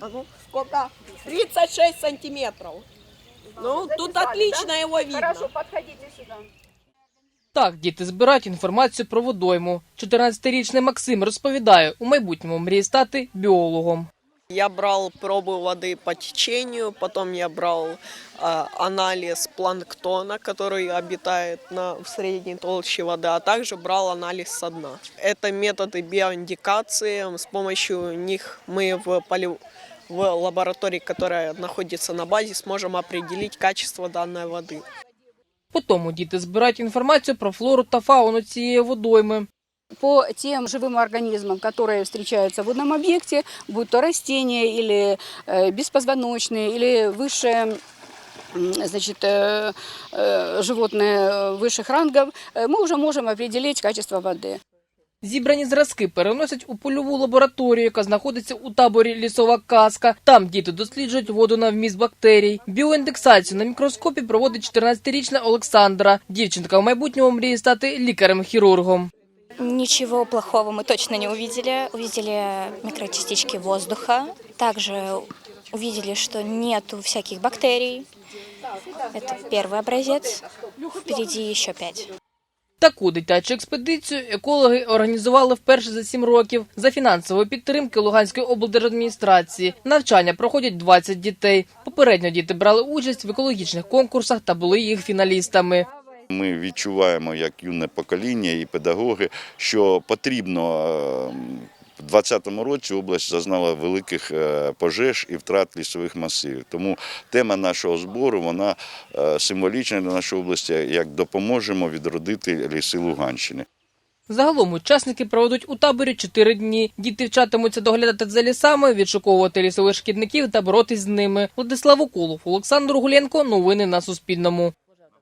А ну, сколько? 36 сантиметров. Ну, тут отлично его видно. подходите сюда. Так, діти збирають інформацію про водойму. 14-річний Максим розповідає, у майбутньому мріє стати біологом. Я брал пробы воды по течению, потом я брал а, анализ планктона, который обитает на, в средней толще воды, а также брал анализ со дна. Это методы биоиндикации. С помощью них мы в, полив... в лаборатории, которая находится на базе, сможем определить качество данной воды. По тому діти збирають інформацію про флору та фауну цієї водойми. По тем живым организмам, которые встречаются в водном объекте, будь то растения или э, беспозвоночные, или высшие м, значит, э, э, животные э, высших рангов, э, мы уже можем определить качество воды. Зібрані зразки переносять у польову лабораторію, яка знаходиться у таборі лісова казка. Там діти досліджують воду на вміст бактерій. Біоіндексацію на мікроскопі проводить 14-річна Олександра. Дівчинка в майбутньому мріє стати лікарем-хірургом. Ничего плохого мы точно не увидели. Увидели микрочастички воздуха. Также увидели, что нету всяких бактерий. Это первый образец. Впереди еще пять. Таку дитячу експедицію екологи організували вперше за сім років за фінансової підтримки Луганської облдержадміністрації. Навчання проходять 20 дітей. Попередньо діти брали участь в екологічних конкурсах та були їх фіналістами. Ми відчуваємо як юне покоління і педагоги, що потрібно. е, У 2020 році область зазнала великих е, пожеж і втрат лісових масивів. Тому тема нашого збору вона е, символічна для нашої області, як допоможемо відродити ліси Луганщини. Загалом учасники проведуть у таборі 4 дні. Діти вчатимуться доглядати за лісами, відшуковувати лісових шкідників та боротись з ними. Владислав Уколов, Олександр Гуленко. Новини на Суспільному.